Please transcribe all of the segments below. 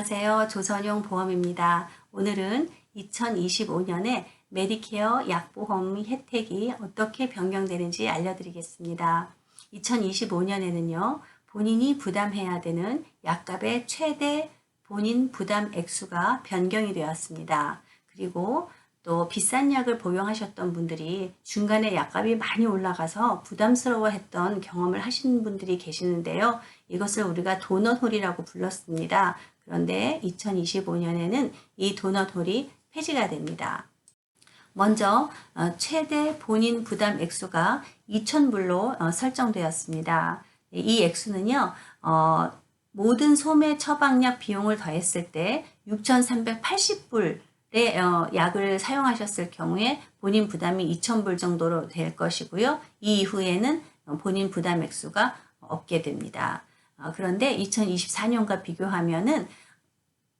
안녕하세요. 조선용 보험입니다. 오늘은 2025년에 메디케어 약보험 혜택이 어떻게 변경되는지 알려드리겠습니다. 2025년에는요, 본인이 부담해야 되는 약값의 최대 본인 부담 액수가 변경이 되었습니다. 그리고 또 비싼 약을 복용하셨던 분들이 중간에 약값이 많이 올라가서 부담스러워했던 경험을 하시는 분들이 계시는데요. 이것을 우리가 도넛홀이라고 불렀습니다. 그런데 2025년에는 이 도넛홀이 폐지가 됩니다. 먼저 어, 최대 본인 부담 액수가 2,000불로 어, 설정되었습니다. 이 액수는요, 어, 모든 소매 처방약 비용을 더했을 때 6,380불 의 약을 사용하셨을 경우에 본인 부담이 2,000불 정도로 될 것이고요. 이 이후에는 본인 부담 액수가 없게 됩니다. 그런데 2024년과 비교하면은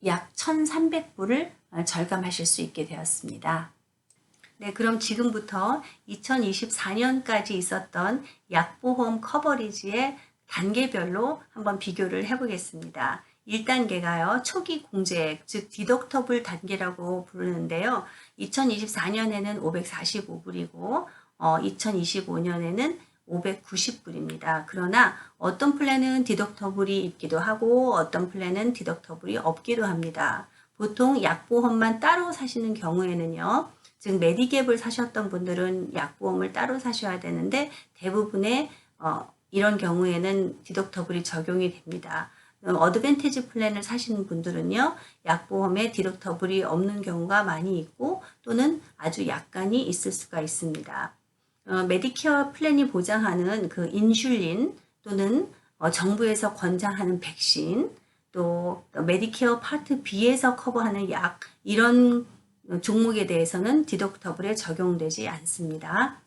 약 1,300불을 절감하실 수 있게 되었습니다. 네, 그럼 지금부터 2024년까지 있었던 약보험 커버리지의 단계별로 한번 비교를 해보겠습니다. 1단계가요, 초기 공제액, 즉, 디덕터블 단계라고 부르는데요. 2024년에는 545불이고, 어, 2025년에는 590불입니다. 그러나 어떤 플랜은 디덕터블이 있기도 하고 어떤 플랜은 디덕터블이 없기도 합니다. 보통 약보험만 따로 사시는 경우에는요. 즉 메디갭을 사셨던 분들은 약보험을 따로 사셔야 되는데 대부분의 어, 이런 경우에는 디덕터블이 적용이 됩니다. 어드밴티지 플랜을 사시는 분들은요, 약보험에 디덕터블이 없는 경우가 많이 있고 또는 아주 약간이 있을 수가 있습니다. 어, 메디케어 플랜이 보장하는 그 인슐린 또는 어, 정부에서 권장하는 백신 또 메디케어 파트 B에서 커버하는 약 이런 종목에 대해서는 디덕터블에 적용되지 않습니다.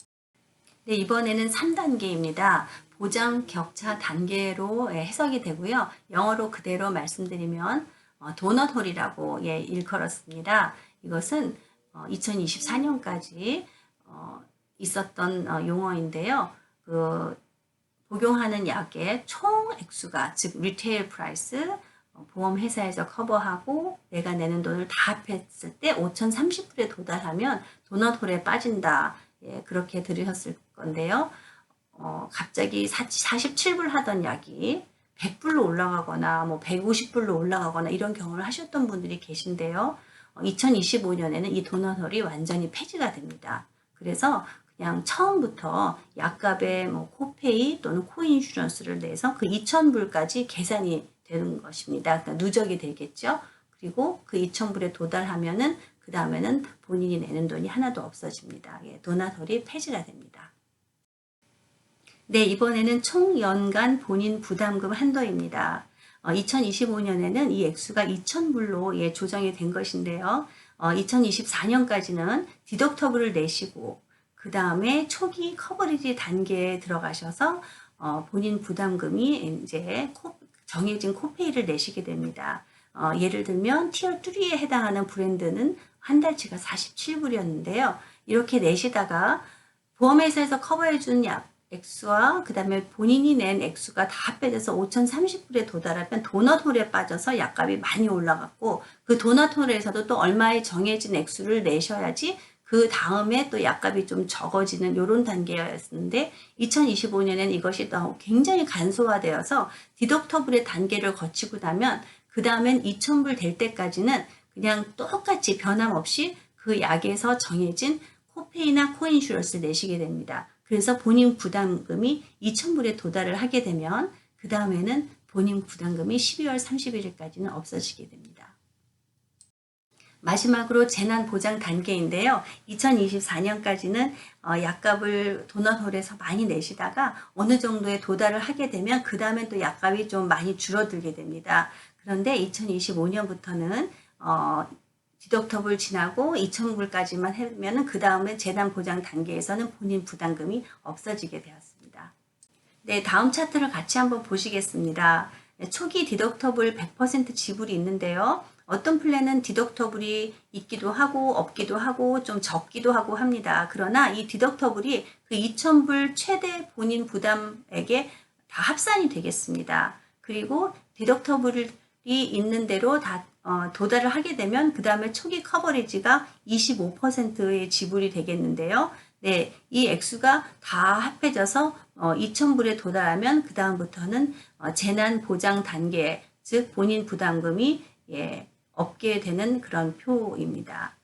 네, 이번에는 3단계입니다. 보장 격차 단계로 예, 해석이 되고요. 영어로 그대로 말씀드리면 어, 도넛 홀이라고 예, 일컬었습니다. 이것은 어, 2024년까지 어, 있었던 어, 용어인데요. 그 복용하는 약의 총 액수가 즉 리테일 프라이스 어, 보험 회사에서 커버하고 내가 내는 돈을 다 합했을 때 5,030불에 도달하면 도넛홀에 빠진다. 예, 그렇게 들으셨을 건데요. 어, 갑자기 47불 하던 약이 100불로 올라가거나 뭐 150불로 올라가거나 이런 경험을 하셨던 분들이 계신데요. 어, 2025년에는 이 도넛홀이 완전히 폐지가 됩니다. 그래서 그냥 처음부터 약값의 뭐 코페이 또는 코인슈런스를 내서 그 2,000불까지 계산이 되는 것입니다. 그러니까 누적이 되겠죠. 그리고 그 2,000불에 도달하면은 그 다음에는 본인이 내는 돈이 하나도 없어집니다. 예, 도나설이 폐지가 됩니다. 네, 이번에는 총 연간 본인 부담금 한도입니다. 어, 2025년에는 이 액수가 2,000불로 예, 조정이 된 것인데요. 어, 2024년까지는 디덕터블을 내시고 그 다음에 초기 커버리지 단계에 들어가셔서 어, 본인 부담금이 이제 코, 정해진 코페이를 내시게 됩니다. 어, 예를 들면 티어 3에 해당하는 브랜드는 한 달치가 47불이었는데요. 이렇게 내시다가 보험회사에서 커버해준 약 액수와 그 다음에 본인이 낸 액수가 다 빼져서 5,030불에 도달하면 도넛홀에 빠져서 약값이 많이 올라갔고 그 도넛홀에서도 또 얼마의 정해진 액수를 내셔야지 그 다음에 또 약값이 좀 적어지는 이런 단계였는데 2025년에는 이것이 또 굉장히 간소화되어서 디덕터블의 단계를 거치고 나면 그 다음엔 2,000불 될 때까지는 그냥 똑같이 변함없이 그 약에서 정해진 코페이나 코인슈런스를 내시게 됩니다. 그래서 본인 부담금이 2,000불에 도달을 하게 되면 그 다음에는 본인 부담금이 12월 31일까지는 없어지게 됩니다. 마지막으로 재난 보장 단계인데요. 2024년까지는 어, 약값을 도넛홀에서 많이 내시다가 어느 정도에 도달을 하게 되면 그 다음에 또 약값이 좀 많이 줄어들게 됩니다. 그런데 2025년부터는 어, 디덕터블 지나고 2,000불까지만 하면 그 다음에 재난 보장 단계에서는 본인 부담금이 없어지게 되었습니다. 네, 다음 차트를 같이 한번 보시겠습니다. 네, 초기 디덕터블 100% 지불이 있는데요. 어떤 플랜은 디덕터블이 있기도 하고 없기도 하고 좀 적기도 하고 합니다. 그러나 이 디덕터블이 그 2,000불 최대 본인 부담액에 다 합산이 되겠습니다. 그리고 디덕터블을 있는 대로 다 어, 도달을 하게 되면 그 다음에 초기 커버리지가 25%의 지불이 되겠는데요. 네, 이 액수가 다 합해져서 어, 2,000불에 도달하면 그 다음부터는 어, 재난 보장 단계, 즉 본인 부담금이 예, 없게 되는 그런 표입니다.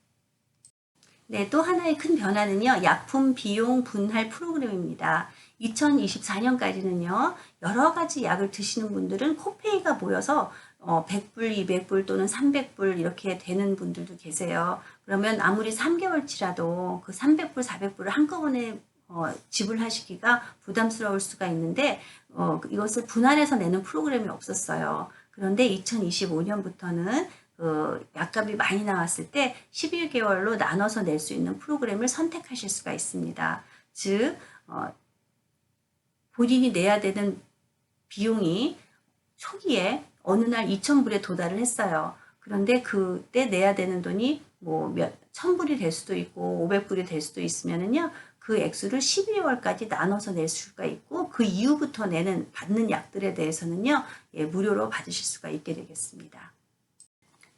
네, 또 하나의 큰 변화는요, 약품 비용 분할 프로그램입니다. 2024년까지는요, 여러 가지 약을 드시는 분들은 코페이가 모여서 어, 100불, 200불 또는 300불 이렇게 되는 분들도 계세요. 그러면 아무리 3개월치라도 그 300불, 400불을 한꺼번에 어, 지불하시기가 부담스러울 수가 있는데 어, 이것을 분할해서 내는 프로그램이 없었어요. 그런데 2025년부터는 그 약값이 많이 나왔을 때 11개월로 나눠서 낼 수 있는 프로그램을 선택하실 수가 있습니다. 즉 어, 본인이 내야 되는 비용이 초기에 어느 날 2,000불에 도달을 했어요. 그런데 그때 내야 되는 돈이 뭐 몇 1,000불이 될 수도 있고 500불이 될 수도 있으면은요. 그 액수를 12월까지 나눠서 낼 수가 있고 그 이후부터 내는 받는 약들에 대해서는요. 예, 무료로 받으실 수가 있게 되겠습니다.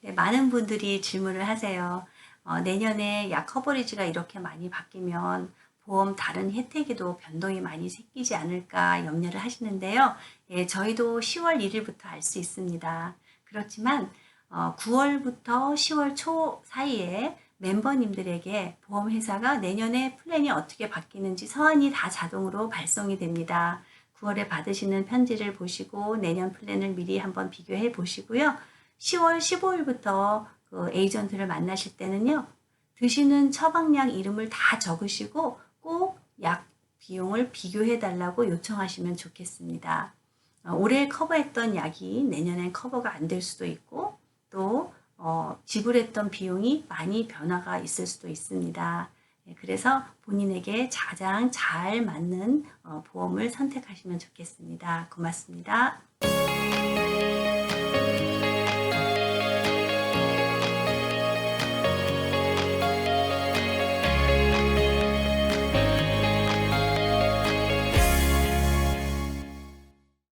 네, 많은 분들이 질문을 하세요. 어, 내년에 약 커버리지가 이렇게 많이 바뀌면 보험 다른 혜택에도 변동이 많이 생기지 않을까 염려를 하시는데요. 예, 저희도 10월 1일부터 알 수 있습니다. 그렇지만 어, 9월부터 10월 초 사이에 멤버님들에게 보험회사가 내년에 플랜이 어떻게 바뀌는지 서한이 다 자동으로 발송이 됩니다. 9월에 받으시는 편지를 보시고 내년 플랜을 미리 한번 비교해 보시고요. 10월 15일부터 그 에이전트를 만나실 때는요. 드시는 처방약 이름을 다 적으시고 꼭 약 비용을 비교해 달라고 요청하시면 좋겠습니다. 어, 올해 커버했던 약이 내년엔 커버가 안 될 수도 있고 또 어, 지불했던 비용이 많이 변화가 있을 수도 있습니다. 네, 그래서 본인에게 가장 잘 맞는 어, 보험을 선택하시면 좋겠습니다. 고맙습니다.